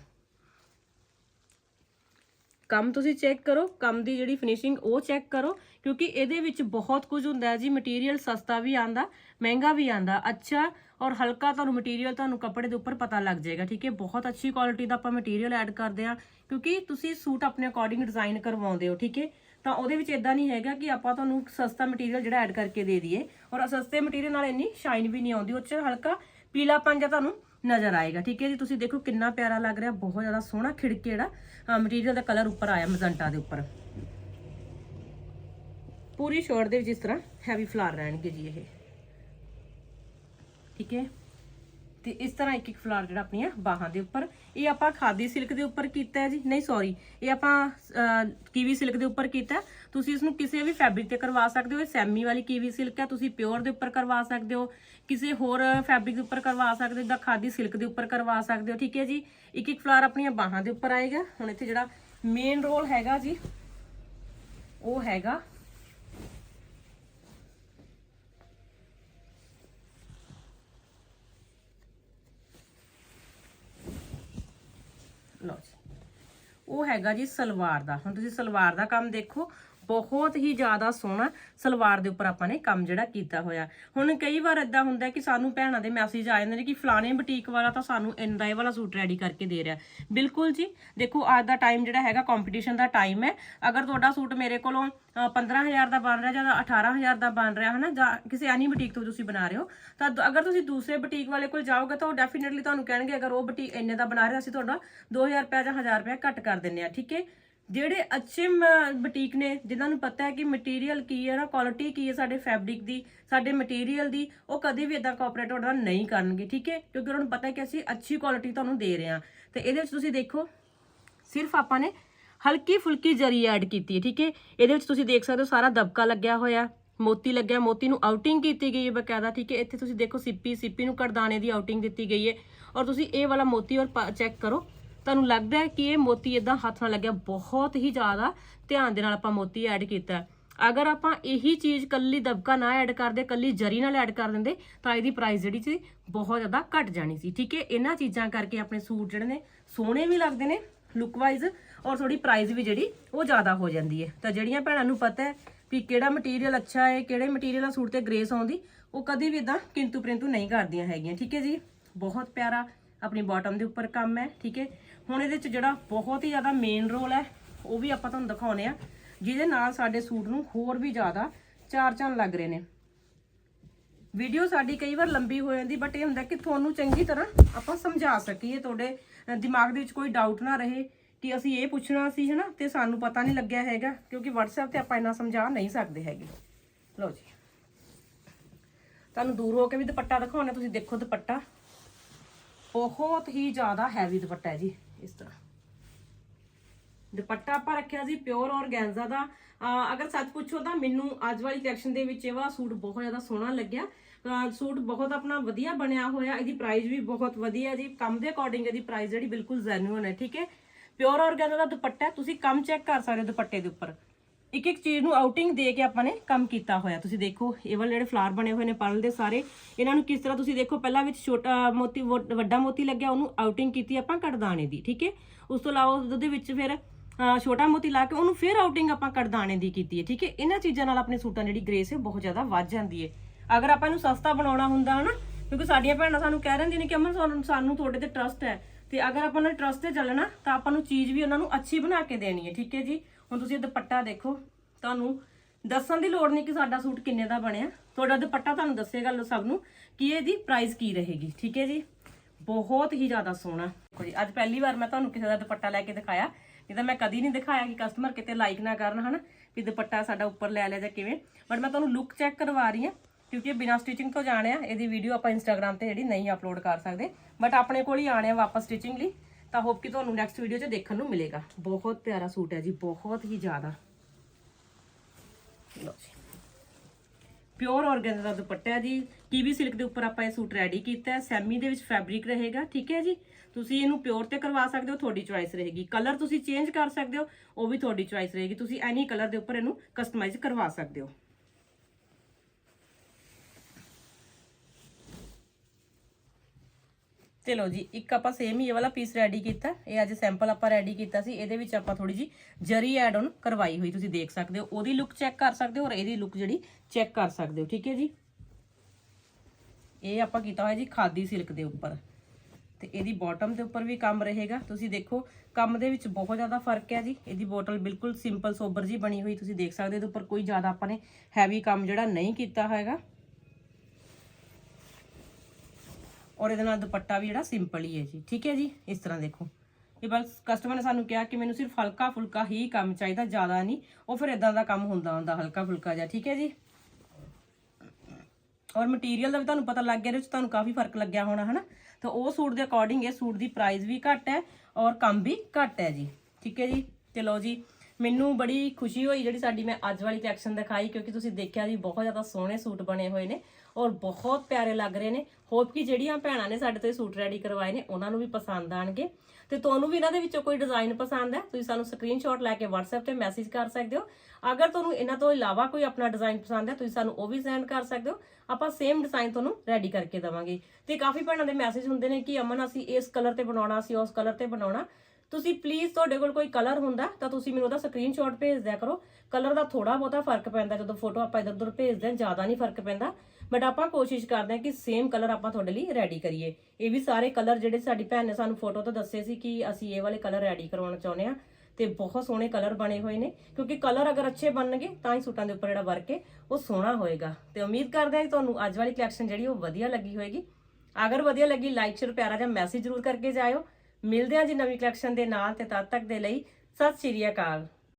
ਕੰਮ ਤੁਸੀਂ ਚੈੱਕ ਕਰੋ, ਕੰਮ ਦੀ ਜਿਹੜੀ ਫਿਨਿਸ਼ਿੰਗ ਉਹ ਚੈੱਕ ਕਰੋ, ਕਿਉਂਕਿ ਇਹਦੇ ਵਿੱਚ ਬਹੁਤ ਕੁਝ ਹੁੰਦਾ ਹੈ ਜੀ। ਮਟੀਰੀਅਲ ਸਸਤਾ ਵੀ ਆਂਦਾ ਮਹਿੰਗਾ ਵੀ ਆਂਦਾ ਅੱਛਾ ਔਰ ਹਲਕਾ ਤੁਹਾਨੂੰ ਮਟੀਰੀਅਲ ਤੁਹਾਨੂੰ ਕੱਪੜੇ ਦੇ ਉੱਪਰ ਪਤਾ ਲੱਗ ਜਾਏਗਾ, ਠੀਕ ਹੈ? ਬਹੁਤ ਅੱਛੀ ਕੁਆਲਿਟੀ ਦਾ ਆਪਾਂ ਮਟੀਰੀਅਲ ਐਡ ਕਰਦੇ ਆ ਕਿਉਂਕਿ ਤੁਸੀਂ ਸੂਟ ਆਪਣੇ ਅਕੋਰਡਿੰਗ ਡਿਜ਼ਾਈਨ ਕਰਵਾਉਂਦੇ ਹੋ, ਠੀਕ ਹੈ? ਤਾਂ ਉਹਦੇ ਵਿੱਚ ਇਦਾਂ ਨਹੀਂ ਹੈਗਾ ਕਿ ਆਪਾਂ ਤੁਹਾਨੂੰ ਸਸਤਾ ਮਟੀਰੀਅਲ ਜਿਹੜਾ ਐਡ ਕਰਕੇ ਦੇ ਦਈਏ ਔਰ ਸਸਤੇ ਮਟੀਰੀਅਲ ਨਾਲ ਇੰਨੀ ਸ਼ਾਈਨ ਵੀ ਨਹੀਂ ਆਉਂਦੀ, ਉਹ 'ਚ ਹਲਕਾ ਪੀਲਾਪਨ ਜਿਹਾ ਤੁਹਾਨੂੰ ਨਜ਼ਰ ਆਏਗਾ, ਠੀਕ ਹੈ ਜੀ? ਤੁਸੀਂ ਦੇਖੋ ਕਿੰਨਾ ਪਿਆਰਾ ਲੱਗ ਰਿਹਾ, ਬਹੁਤ ਜ਼ਿਆਦਾ ਸੋਹਣਾ ਖਿੜਕੇ ਜਿਹੜਾ ਮਟੀਰੀਅਲ ਦਾ ਕਲਰ ਉੱਪਰ ਆਇਆ ਮਜ਼ੰਟਾ ਦੇ ਉੱਪਰ। ਪੂਰੀ ਸ਼ਰਟ ਦੇ ਵਿੱਚ ਇਸ ਤਰ੍ਹਾਂ ਹੈਵੀ ਫਲਾਰ ਰਹਿਣਗੇ ਜੀ ਇਹ। ਠੀਕ ਹੈ? ਤੇ ਇਸ ਤਰ੍ਹਾਂ ਇੱਕ ਇੱਕ ਫਲਾਰ ਜਿਹੜਾ ਆਪਣੀਆਂ ਬਾਹਾਂ ਦੇ ਉੱਪਰ, ਇਹ ਆਪਾਂ ਖਾਦੀ ਸਿਲਕ ਦੇ ਉੱਪਰ ਕੀਤਾ ਹੈ ਜੀ। ਨਹੀਂ ਸੌਰੀ ਇਹ ਆਪਾਂ ਕੀਵੀ ਸਿਲਕ ਦੇ ਉੱਪਰ ਕੀਤਾ ਤੁਸੀਂ ਇਸ ਨੂੰ ਕਿਸੇ ਵੀ ਫੈਬਰਿਕ ਤੇ ਕਰਵਾ ਸਕਦੇ ਹੋ। ਇਹ ਸੈਮੀ ਵਾਲੀ ਕੀਵੀ ਸਿਲਕ ਹੈ। ਤੁਸੀਂ ਪਿਓਰ ਦੇ ਉੱਪਰ ਕਰਵਾ ਸਕਦੇ ਹੋ। ਕਿਸੇ ਹੋਰ ਫੈਬਰਿਕ ਦੇ ਉੱਪਰ ਕਰਵਾ ਸਕਦੇ ਹੋ ਜਿੱਦਾਂ ਖਾਦੀ ਸਿਲਕ ਦੇ ਉੱਪਰ ਕਰਵਾ ਸਕਦੇ ਹੋ। ਠੀਕ ਹੈ ਜੀ? ਇੱਕ ਇੱਕ ਫਲਾਰ ਆਪਣੀਆਂ ਬਾਹਾਂ ਦੇ ਉੱਪਰ ਆਏਗਾ। ਹੁਣ ਇੱਥੇ ਜਿਹੜਾ ਮੇਨ ਰੋਲ ਹੈਗਾ ਜੀ, ਉਹ ਹੈਗਾ ਲਓ ਜੀ ਉਹ ਹੈਗਾ ਜੀ ਸਲਵਾਰ ਦਾ। ਹੁਣ ਤੁਸੀਂ ਸਲਵਾਰ ਦਾ ਕੰਮ ਦੇਖੋ ਬਹੁਤ ਹੀ ਜ਼ਿਆਦਾ ਸੋਹਣਾ ਸਲਵਾਰ ਦੇ ਉੱਪਰ ਆਪਾਂ ਨੇ ਕੰਮ ਜਿਹੜਾ ਕੀਤਾ ਹੋਇਆ। ਹੁਣ ਕਈ ਵਾਰ ਇਦਾਂ ਹੁੰਦਾ ਕਿ ਸਾਨੂੰ ਭੈਣਾਂ ਦੇ ਮੈਸੇਜ ਆ ਜਾਂਦੇ ਨੇ ਕਿ ਫਲਾਣੇ ਬੁਟੀਕ ਵਾਲਾ ਤਾਂ ਸਾਨੂੰ ਇੰਦਾ ਇਹ ਵਾਲਾ ਸੂਟ ਰੈਡੀ ਕਰਕੇ ਦੇ ਰਿਹਾ। ਬਿਲਕੁਲ ਜੀ ਦੇਖੋ ਅੱਜ ਦਾ ਟਾਈਮ ਜਿਹੜਾ ਹੈਗਾ ਕੰਪੀਟੀਸ਼ਨ ਦਾ ਟਾਈਮ ਹੈ। ਅਗਰ ਤੁਹਾਡਾ ਸੂਟ ਮੇਰੇ ਕੋਲੋਂ ਅ, 15000 ਦਾ ਬਣ ਰਿਹਾ ਜਾਂ 18000 ਦਾ ਬਣ ਰਿਹਾ ਹਨਾ ਜਾਂ ਕਿਸੇ ਐਨੀ ਬੁਟੀਕ ਤੋਂ ਤੁਸੀਂ ਬਣਾ ਰਹੇ ਹੋ ਤਾਂ ਅਗਰ ਤੁਸੀਂ ਦੂਸਰੇ ਬੁਟੀਕ ਵਾਲੇ ਕੋਲ ਜਾਓਗੇ ਤਾਂ ਉਹ ਡੈਫੀਨਿਟਲੀ ਤੁਹਾਨੂੰ ਕਹਿਣਗੇ ਅਗਰ ਉਹ ਬੁਟੀਕ ਇੰਨੇ ਦਾ ਬਣਾ ਰਿਹਾ ਅਸੀਂ ਤੁਹਾਡਾ 2000 ਰੁਪਏ ਜਾਂ 1000 ਰੁਪਏ ਘੱਟ ਕਰ ਦਿੰਨੇ ਆ ਠੀਕ ਹੈ? ਜਿਹੜੇ ਅੱਛੇ ਬੁਟੀਕ ਨੇ, ਜਿਨ੍ਹਾਂ ਨੂੰ ਪਤਾ ਹੈ ਕਿ ਮਟੀਰੀਅਲ ਕੀ ਹੈ ਨਾ ਕੁਆਲਿਟੀ ਕੀ ਹੈ ਸਾਡੇ ਫੈਬਰਿਕ ਦੀ, ਸਾਡੇ ਮਟੀਰੀਅਲ ਦੀ, ਉਹ ਕਦੇ ਵੀ ਇਦਾਂ ਕੋਆਪਰੇਟ ਤੁਹਾਡੇ ਨਾਲ ਨਹੀਂ ਕਰਨਗੇ, ਠੀਕ ਹੈ? ਕਿਉਂਕਿ ਉਹਨਾਂ ਨੂੰ ਪਤਾ ਹੈ ਕਿ ਅਸੀਂ ਅੱਛੀ ਕੁਆਲਿਟੀ ਤੁਹਾਨੂੰ ਦੇ ਰਹੇ ਹਾਂ। ਤੇ ਇਹਦੇ ਵਿੱਚ ਤੁਸੀਂ ਦੇਖੋ, ਸਿਰਫ ਆਪਾਂ ਨੇ ਹਲਕੀ ਫੁਲਕੀ ਜਰੀ ਐਡ ਕੀਤੀ ਹੈ, ਠੀਕ ਹੈ? ਇਹਦੇ ਵਿੱਚ ਤੁਸੀਂ ਦੇਖ ਸਕਦੇ ਹੋ ਸਾਰਾ ਦਬਕਾ ਲੱਗਿਆ ਹੋਇਆ, ਮੋਤੀ ਲੱਗਿਆ, ਮੋਤੀ ਨੂੰ ਆਊਟਿੰਗ ਕੀਤੀ ਗਈ ਹੈ ਬਕਾਇਦਾ, ਠੀਕ ਹੈ? ਇੱਥੇ ਤੁਸੀਂ ਦੇਖੋ ਸਿੱਪੀ ਸਿੱਪੀ ਨੂੰ ਕਰਦਾਨੇ ਦੀ ਆਊਟਿੰਗ ਦਿੱਤੀ ਗਈ ਹੈ। ਔਰ ਤੁਸੀਂ ਇਹ ਵਾਲਾ ਮੋਤੀ ਔਰ ਚੈੱਕ ਕਰੋ ਤੁਹਾਨੂੰ ਲੱਗਦਾ ਹੈ ਕਿ ਇਹ ਮੋਤੀ ਇਦਾਂ ਹੱਥ ਨਾਲ ਲੱਗਿਆ, ਬਹੁਤ ਹੀ ਜ਼ਿਆਦਾ ਧਿਆਨ ਦੇ ਨਾਲ ਆਪਾਂ ਮੋਤੀ ਐਡ ਕੀਤਾ ਅਗਰ ਆਪਾਂ ਇਹੀ ਚੀਜ਼ ਕੱਲੀ ਦਬਕਾ ਨਾ ਐਡ ਕਰਦੇ, ਕੱਲੀ ਜਰੀ ਨਾਲ ਐਡ ਕਰ ਦਿੰਦੇ, ਤਾਂ ਇਹਦੀ ਪ੍ਰਾਈਸ ਜਿਹੜੀ ਸੀ ਬਹੁਤ ਜ਼ਿਆਦਾ ਘਟ ਜਾਣੀ ਸੀ। ਠੀਕ ਹੈ, ਇਹਨਾਂ ਚੀਜ਼ਾਂ ਕਰਕੇ ਆਪਣੇ ਸੂਟ ਜਿਹੜੇ ਨੇ ਸੋਹਣੇ ਵੀ ਲੱਗਦੇ ਨੇ ਲੁੱਕ ਵਾਈਜ਼ ਔਰ ਥੋੜੀ ਪ੍ਰਾਈਸ ਵੀ ਜਿਹੜੀ ਉਹ ਜ਼ਿਆਦਾ ਹੋ ਜਾਂਦੀ ਹੈ। ਤਾਂ ਜਿਹੜੀਆਂ ਭੈਣਾਂ ਨੂੰ ਪਤਾ ਹੈ ਵੀ ਕਿਹੜਾ ਮਟੀਰੀਅਲ ਅੱਛਾ ਹੈ, ਕਿਹੜੇ ਮਟੀਰੀਅਲ ਨਾਲ ਸੂਟ ਤੇ ਗ੍ਰੇਸ ਆਉਂਦੀ ਉਹ ਕਦੇ ਵੀ ਇਦਾਂ ਕਿੰਤੂ ਪ੍ਰਿੰਤੂ ਨਹੀਂ ਕਰਦੀਆਂ ਹੈਗੀਆਂ। ਠੀਕ ਹੈ ਜੀ, ਬਹੁਤ ਪਿਆਰਾ, ਆਪਣੀ ਬਾਟਮ ਦੇ ਉੱਪਰ ਕੰਮ ਹੈ। ਠੀਕ ਹੈ ਹੁਣ ਇਹਦੇ ਚ ਜਿਹੜਾ ਬਹੁਤ ਹੀ ਜ਼ਿਆਦਾ ਮੇਨ ਰੋਲ ਹੈ, ਉਹ ਵੀ ਆਪਾਂ ਤੁਹਾਨੂੰ ਦਿਖਾਉਨੇ ਆ ਜਿਹਦੇ ਨਾਲ ਸਾਡੇ ਸੂਟ ਨੂੰ ਹੋਰ ਵੀ ਜ਼ਿਆਦਾ ਚਾਰ ਚੰਨ ਲੱਗ ਰਹੇ ਨੇ। ਵੀਡੀਓ ਸਾਡੀ ਕਈ ਵਾਰ ਲੰਬੀ ਹੋ ਜਾਂਦੀ ਬਟ ਇਹ ਹੁੰਦਾ ਕਿ ਤੁਹਾਨੂੰ ਚੰਗੀ ਤਰ੍ਹਾਂ ਆਪਾਂ ਸਮਝਾ ਸਕੀਏ। ਤੁਹਾਡੇ ਦਿਮਾਗ ਦੇ ਵਿੱਚ ਕੋਈ ਡਾਊਟ ਨਾ ਰਹੇ ਕਿ ਅਸੀਂ ਇਹ ਪੁੱਛਣਾ ਸੀ, ਹਨਾ? ਤੇ ਸਾਨੂੰ ਪਤਾ ਨਹੀਂ ਲੱਗਿਆ ਹੈਗਾ, ਕਿਉਂਕਿ WhatsApp ਤੇ ਆਪਾਂ ਇੰਨਾ ਸਮਝਾ ਨਹੀਂ ਸਕਦੇ ਹੈਗੇ। ਲਓ ਜੀ। ਤੁਹਾਨੂੰ ਦੂਰ ਹੋ ਕੇ ਵੀ ਦੁਪੱਟਾ ਦਿਖਾਉਣਾ ਤੁਸੀਂ ਦੇਖੋ ਦੁਪੱਟਾ। ਬਹੁਤ ਹੀ ਜ਼ਿਆਦਾ ਹੈਵੀ ਦੁਪੱਟਾ ਹੈ ਜੀ। ਇਸ ਤਰ੍ਹਾਂ। ਦੁਪੱਟਾ ਆਪਾਂ ਰੱਖਿਆ ਸੀ ਪਿਓਰ ਔਰਗੈਂਜ਼ਾ ਦਾ। ਅਗਰ ਸੱਚ ਪੁੱਛੋ ਤਾਂ ਮੈਨੂੰ ਅੱਜ ਵਾਲੀ ਕਲੈਕਸ਼ਨ ਦੇ ਵਿੱਚ ਇਹ ਵਾਲਾ ਸੂਟ ਬਹੁਤ ਜ਼ਿਆਦਾ ਸੋਹਣਾ ਲੱਗਿਆ। ਸੂਟ ਬਹੁਤ ਆਪਣਾ ਵਧੀਆ ਬਣਿਆ ਹੋਇਆ। ਇਹਦੀ ਪ੍ਰਾਈਸ ਵੀ ਬਹੁਤ ਵਧੀਆ ਜੀ ਕੰਮ ਦੇ ਅਕੋਰਡਿੰਗ ਇਹਦੀ ਪ੍ਰਾਈਸ ਜਿਹੜੀ ਬਿਲਕੁਲ ਜੈਨੂਇਨ ਹੈ, ਠੀਕ ਹੈ? ਪਿਓਰ ਔਰਗੈਂਜ਼ਾ ਦਾ ਦੁਪੱਟਾ ਤੁਸੀਂ ਕੰਮ ਚੈੱਕ ਕਰ ਸਕਦੇ ਹੋ ਦੁਪੱਟੇ ਦੇ ਉੱਪਰ। ਇੱਕ ਇੱਕ ਚੀਜ਼ ਨੂੰ ਆਊਟਿੰਗ ਦੇ ਕੇ ਆਪਾਂ ਨੇ ਕੰਮ ਕੀਤਾ ਹੋਇਆ। ਤੁਸੀਂ ਦੇਖੋ, ਇਹ ਵਾਲੇ ਜਿਹੜੇ ਫਲਾਰ ਬਣੇ ਹੋਏ ਨੇ ਪਰਲ ਦੇ ਸਾਰੇ, ਇਹਨਾਂ ਨੂੰ ਕਿਸ ਤਰ੍ਹਾਂ ਤੁਸੀਂ ਦੇਖੋ, ਪਹਿਲਾਂ ਵਿੱਚ ਛੋਟਾ ਮੋਤੀ, ਵੋ- ਵੱਡਾ ਮੋਤੀ ਲੱਗਿਆ, ਉਹਨੂੰ ਆਊਟਿੰਗ ਕੀਤੀ ਆਪਾਂ ਕੜਦਾਣੇ ਦੀ, ਠੀਕ ਹੈ? ਉਸ ਤੋਂ ਇਲਾਵਾ ਉਹਦੇ ਵਿੱਚ ਫਿਰ ਛੋਟਾ ਮੋਤੀ ਲਾ ਕੇ ਉਹਨੂੰ ਫਿਰ ਆਊਟਿੰਗ ਆਪਾਂ ਕੜਦਾਣੇ ਦੀ ਕੀਤੀ ਹੈ, ਠੀਕ ਹੈ? ਇਹਨਾਂ ਚੀਜ਼ਾਂ ਨਾਲ ਆਪਣੇ ਸੂਟਾਂ ਜਿਹੜੀ ਗ੍ਰੇਸ ਹੈ, ਬਹੁਤ ਜ਼ਿਆਦਾ ਵੱਧ ਜਾਂਦੀ ਹੈ। ਅਗਰ ਆਪਾਂ ਇਹਨੂੰ ਸਸਤਾ ਬਣਾਉਣਾ ਹੁੰਦਾ ਹਨਾ, ਕਿਉਂਕਿ ਸਾਡੀਆਂ ਭੈਣਾਂ ਸਾਨੂੰ ਕਹਿ ਰਹਿੰਦੀਆਂ ਨੇ ਕਿ ਅਮਨ, ਸਾਨੂੰ ਸਾਨੂੰ ਤੁਹਾਡੇ ਤੇ ਟਰਸਟ ਹੈ। ਤੇ ਅਗਰ ਆਪਾਂ ਉਹਨਾਂ ਟਰਸਟ ਤੇ ਚੱਲਣਾ, ਤਾਂ ਆਪਾਂ ਨੂੰ ਚੀਜ਼ ਵੀ ਉਹਨਾਂ ਨੂੰ ਅੱਛੀ ਬਣਾ ਕੇ ਦੇਣੀ ਹੈ, ਠੀਕ ਹੈ ਜੀ? ਹੁਣ ਤੁਸੀਂ ਇਹ ਦੁਪੱਟਾ ਦੇਖੋ, ਤੁਹਾਨੂੰ ਦੱਸਣ ਦੀ ਲੋੜ ਨਹੀਂ ਕਿ ਸਾਡਾ ਸੂਟ ਕਿੰਨੇ ਦਾ ਬਣਿਆ। ਤੁਹਾਡਾ ਦੁਪੱਟਾ ਤੁਹਾਨੂੰ ਦੱਸੇਗਾ ਲੋ ਸਭ ਨੂੰ ਕਿ ਇਹਦੀ ਪ੍ਰਾਈਸ ਕੀ ਰਹੇਗੀ, ਠੀਕ ਹੈ ਜੀ? ਬਹੁਤ ਹੀ ਜ਼ਿਆਦਾ ਸੋਹਣਾ। ਦੇਖੋ ਜੀ, ਅੱਜ ਪਹਿਲੀ ਵਾਰ ਮੈਂ ਤੁਹਾਨੂੰ ਕਿਸੇ ਦਾ ਦੁਪੱਟਾ ਲੈ ਕੇ ਦਿਖਾਇਆ। ਨਹੀਂ ਤਾਂ ਮੈਂ ਕਦੀ ਨਹੀਂ ਦਿਖਾਇਆ ਕਿ ਕਸਟਮਰ ਕਿਤੇ ਲਾਈਕ ਨਾ ਕਰਨ, ਹਨਾ? ਵੀ ਦੁਪੱਟਾ ਸਾਡਾ ਉੱਪਰ ਲੈ ਲਿਆ ਜਾਂ ਕਿਵੇਂ। ਬਟ ਮੈਂ ਤੁਹਾਨੂੰ ਲੁੱਕ ਚੈੱਕ ਕਰਵਾ ਰਹੀ ਹਾਂ, ਕਿਉਂਕਿ ਇਹ ਬਿਨਾਂ ਸਟਿਚਿੰਗ ਤੋਂ ਜਾਣਿਆ ਇਹਦੀ ਵੀਡੀਓ ਆਪਾਂ ਇੰਸਟਾਗ੍ਰam ਤੇ ਜਿਹੜੀ ਨਹੀਂ ਅਪਲੋਡ ਕਰ ਸਕਦੇ। ਬਟ ਆਪਣੇ ਕੋਲ ਹੀ ਆਣਿਆ ਵਾਪਸ ਸਟਿਚਿੰਗ ਲਈ। ਤਾਂ ਹੋਪ ਕਿ ਤੁਹਾਨੂੰ ਨੈਕਸਟ ਵੀਡੀਓ 'ਚ ਦੇਖਣ ਨੂੰ ਮਿਲੇਗਾ। ਬਹੁਤ ਪਿਆਰਾ ਸੂਟ ਹੈ ਜੀ, ਬਹੁਤ ਹੀ ਜ਼ਿਆਦਾ। ਲਓ ਜੀ। ਪਿਓਰ ਆਰਗੈਂਜ਼ਾ ਦਾ ਦੁਪੱਟਾ ਹੈ ਜੀ। ਕੀਵੀ ਸਿਲਕ ਦੇ ਉੱਪਰ ਆਪਾਂ ਇਹ ਸੂਟ ਰੈਡੀ ਕੀਤਾ ਹੈ। ਸੈਮੀ ਦੇ ਵਿੱਚ ਫੈਬਰਿਕ ਰਹੇਗਾ, ਠੀਕ ਹੈ ਜੀ? ਤੁਸੀਂ ਇਹਨੂੰ ਪਿਓਰ ਤੇ ਕਰਵਾ ਸਕਦੇ ਹੋ, ਤੁਹਾਡੀ ਚੁਆਇਸ ਰਹੇਗੀ। ਕਲਰ ਤੁਸੀਂ ਚੇਂਜ ਕਰ ਸਕਦੇ ਹੋ, ਉਹ ਵੀ ਤੁਹਾਡੀ ਚੁਆਇਸ ਰਹੇਗੀ। ਤੁਸੀਂ ਐਨੀ ਕਲਰ ਦੇ ਉੱਪਰ ਇਹਨੂੰ ਕਸਟਮਾਈਜ਼ ਕਰਵਾ ਸਕਦੇ ਹੋ। ਤੇ ਲਓ ਜੀ, ਇੱਕ ਆਪਾਂ ਸੇਮ ਹੀ ਇਹ ਵਾਲਾ ਪੀਸ ਰੈਡੀ ਕੀਤਾ। ਇਹ ਅੱਜ ਸੈਂਪਲ ਆਪਾਂ ਰੈਡੀ ਕੀਤਾ ਸੀ। ਇਹਦੇ ਵਿੱਚ ਆਪਾਂ ਥੋੜੀ ਜੀ ਜਰੀ ਐਡ ਆਨ ਕਰਵਾਈ ਹੋਈ ਤੁਸੀਂ ਦੇਖ ਸਕਦੇ ਹੋ। ਉਹਦੀ ਲੁੱਕ ਚੈੱਕ ਕਰ ਸਕਦੇ ਹੋ ਔਰ ਇਹਦੀ ਲੁੱਕ ਜਿਹੜੀ ਚੈੱਕ ਕਰ ਸਕਦੇ ਹੋ। ਠੀਕ ਹੈ ਜੀ? ਇਹ ਆਪਾਂ ਕੀਤਾ ਹੋਇਆ ਜੀ ਖਾਦੀ ਸਿਲਕ ਦੇ ਉੱਪਰ। ਤੇ ਇਹਦੀ ਬਾਟਮ ਦੇ ਉੱਪਰ ਵੀ ਕੰਮ ਰਹੇਗਾ। ਤੁਸੀਂ ਦੇਖੋ, ਕੰਮ ਦੇ ਵਿੱਚ ਬਹੁਤ ਜ਼ਿਆਦਾ ਫ਼ਰਕ ਹੈ ਜੀ। ਇਹਦੀ ਬੋਟਲ ਬਿਲਕੁਲ ਸਿੰਪਲ ਸੋਬਰ ਜੀ ਬਣੀ ਹੋਈ ਤੁਸੀਂ ਦੇਖ ਸਕਦੇ ਹੋ। ਇਹਦੇ ਉੱਪਰ ਕੋਈ ਜ਼ਿਆਦਾ ਆਪਾਂ ਨੇ ਹੈਵੀ ਕੰਮ ਜਿਹੜਾ ਨਹੀਂ ਕੀਤਾ ਹੋਏਗਾ। ਔਰ ਇਹਦੇ ਨਾਲ ਦੁਪੱਟਾ ਵੀ ਜਿਹੜਾ ਸਿੰਪਲ ਹੀ ਹੈ ਜੀ। ਠੀਕ ਹੈ ਜੀ? ਇਸ ਤਰ੍ਹਾਂ ਦੇਖੋ। ਇਹ ਬਸ ਕਸਟਮਰ ਨੇ ਸਾਨੂੰ ਕਿਹਾ ਕਿ ਮੈਨੂੰ ਸਿਰਫ ਹਲਕਾ ਫੁਲਕਾ ਹੀ ਕੰਮ ਚਾਹੀਦਾ, ਜ਼ਿਆਦਾ ਨਹੀਂ। ਉਹ ਫਿਰ ਇਦਾਂ ਦਾ ਕੰਮ ਹੁੰਦਾ ਹੁੰਦਾ ਹਲਕਾ ਫੁਲਕਾ ਜਿਹਾ। ਠੀਕ ਹੈ ਜੀ? ਔਰ ਮਟੀਰੀਅਲ ਦਾ ਵੀ ਤੁਹਾਨੂੰ ਪਤਾ ਲੱਗ ਗਿਆ, ਇਹਦੇ ਵਿੱਚ ਤੁਹਾਨੂੰ ਕਾਫੀ ਫ਼ਰਕ ਲੱਗਿਆ ਹੋਣਾ, ਹਨਾ? ਤਾਂ ਉਹ ਸੂਟ ਦੇ ਅਕੋਰਡਿੰਗ ਇਹ ਸੂਟ ਦੀ ਪ੍ਰਾਈਸ ਵੀ ਘੱਟ ਹੈ ਔਰ ਕੰਮ ਵੀ ਘੱਟ ਹੈ ਜੀ। ਠੀਕ ਹੈ ਜੀ? ਤੇ ਲਓ ਜੀ ਮੈਨੂੰ ਬੜੀ ਖੁਸ਼ੀ ਹੋਈ ਜਿਹੜੀ ਸਾਡੀ ਮੈਂ ਅੱਜ ਵਾਲੀ ਕਲੈਕਸ਼ਨ ਦਿਖਾਈ, ਕਿਉਂਕਿ ਤੁਸੀਂ ਦੇਖਿਆ ਜੀ, ਬਹੁਤ ਜ਼ਿਆਦਾ ਸੋਹਣੇ ਸੂਟ ਬਣੇ ਹੋਏ ਨੇ ਔਰ ਬਹੁਤ ਪਿਆਰੇ ਲੱਗ ਰਹੇ ਨੇ। ਹੋਪ ਕਿ ਜਿਹੜੀਆਂ ਭੈਣਾਂ ਨੇ ਸਾਡੇ ਤੋਂ ਇਹ ਸੂਟ ਰੈਡੀ ਕਰਵਾਏ ਨੇ, ਉਹਨਾਂ ਨੂੰ ਵੀ ਪਸੰਦ ਆਣਗੇ। ਤੇ ਤੁਹਾਨੂੰ ਵੀ ਇਹਨਾਂ ਦੇ ਵਿੱਚੋਂ ਕੋਈ ਡਿਜ਼ਾਈਨ ਪਸੰਦ ਹੈ, ਤੁਸੀਂ ਸਾਨੂੰ ਸਕਰੀਨਸ਼ਾਟ ਲੈ ਕੇ WhatsApp ਤੇ ਮੈਸੇਜ ਕਰ ਸਕਦੇ ਹੋ। ਅਗਰ ਤੁਹਾਨੂੰ ਇਹਨਾਂ ਤੋਂ ਇਲਾਵਾ ਕੋਈ ਆਪਣਾ ਡਿਜ਼ਾਈਨ ਪਸੰਦ ਹੈ, ਤੁਸੀਂ ਸਾਨੂੰ ਉਹ ਵੀ ਸੈਂਡ ਕਰ ਸਕਦੇ ਹੋ। ਆਪਾਂ ਸੇਮ ਡਿਜ਼ਾਈਨ ਤੁਹਾਨੂੰ ਰੈਡੀ ਕਰਕੇ ਦਵਾਂਗੇ। ਤੇ ਕਾਫੀ ਭੈਣਾਂ ਦੇ ਮੈਸੇਜ ਹੁੰਦੇ ਨੇ ਕਿ ਅਮਨ, ਅਸੀਂ ਇਸ ਕਲਰ ਤੇ ਬਣਾਉਣਾ, ਅਸੀਂ ਉਸ ਕਲਰ ਤੇ ਬਣਾਉਣਾ। ਤੁਸੀਂ ਪਲੀਜ਼ ਤੁਹਾਡੇ ਕੋਲ ਕੋਈ ਕਲਰ ਹੁੰਦਾ, ਤਾਂ ਤੁਸੀਂ ਮੈਨੂੰ ਉਹਦਾ ਸਕਰੀਨਸ਼ਾਟ ਭੇਜ ਦਿਆ ਕਰੋ। ਕਲਰ ਦਾ ਥੋੜਾ ਬਹੁਤਾ ਫ਼ਰਕ ਪੈਂਦਾ, ਜਦੋਂ ਫੋਟੋ ਆਪਾਂ ਇੱਧਰ ਉੱਧਰ ਭੇਜਦੇ ਹਾਂ ਜ਼ਿਆਦਾ ਨਹੀਂ ਫ਼ਰਕ ਪੈਂਦਾ। ਬਟ ਆਪਾਂ ਕੋਸ਼ਿਸ਼ ਕਰਦੇ ਹਾਂ ਕਿ ਸੇਮ ਕਲਰ ਆਪਾਂ ਤੁਹਾਡੇ ਲਈ ਰੈਡੀ ਕਰੀਏ। ਇਹ ਵੀ ਸਾਰੇ ਕਲਰ ਜਿਹੜੇ ਸਾਡੀ ਭੈਣ ਨੇ ਸਾਨੂੰ ਫੋਟੋ ਤੋਂ ਦੱਸੇ ਸੀ ਕਿ ਅਸੀਂ ਇਹ ਵਾਲੇ ਕਲਰ ਰੈਡੀ ਕਰਵਾਉਣਾ ਚਾਹੁੰਦੇ ਆ ਤੇ ਬਹੁਤ ਸੋਹਣੇ ਕਲਰ ਬਣੇ ਹੋਏ ਨੇ। ਕਿਉਂਕਿ ਕਲਰ ਅਗਰ ਅੱਛੇ ਬਣਨਗੇ, ਤਾਂ ਹੀ ਸੂਟਾਂ ਦੇ ਉੱਪਰ ਜਿਹੜਾ ਵਰਕ ਹੈ, ਉਹ ਸੋਹਣਾ ਹੋਏਗਾ। ਤੇ ਉਮੀਦ ਕਰਦੇ ਹਾਂ ਕਿ ਤੁਹਾਨੂੰ ਅੱਜ ਵਾਲੀ ਕਲੈਕਸ਼ਨ ਜਿਹੜੀ ਉਹ ਵਧੀਆ ਲੱਗੀ ਹੋਏਗੀ। ਅਗਰ ਵਧੀਆ ਲੱਗੀ ਲਾਈਕ ਸ਼ੇਅਰ ਪਿਆਰਾ ਜਿਹਾ ਮੈਸੇਜ ਜ਼ਰੂਰ ਕਰਕੇ ਜਾਇਓ। ਮਿਲਦੇ ਹਾਂ ਜੀ ਨਵੀਂ ਕਲੈਕਸ਼ਨ ਦੇ ਨਾਲ ਤੇ ਤਦ ਤੱਕ ਦੇ ਲਈ ਸਤਿ ਸ਼੍ਰੀ ਅਕਾਲ।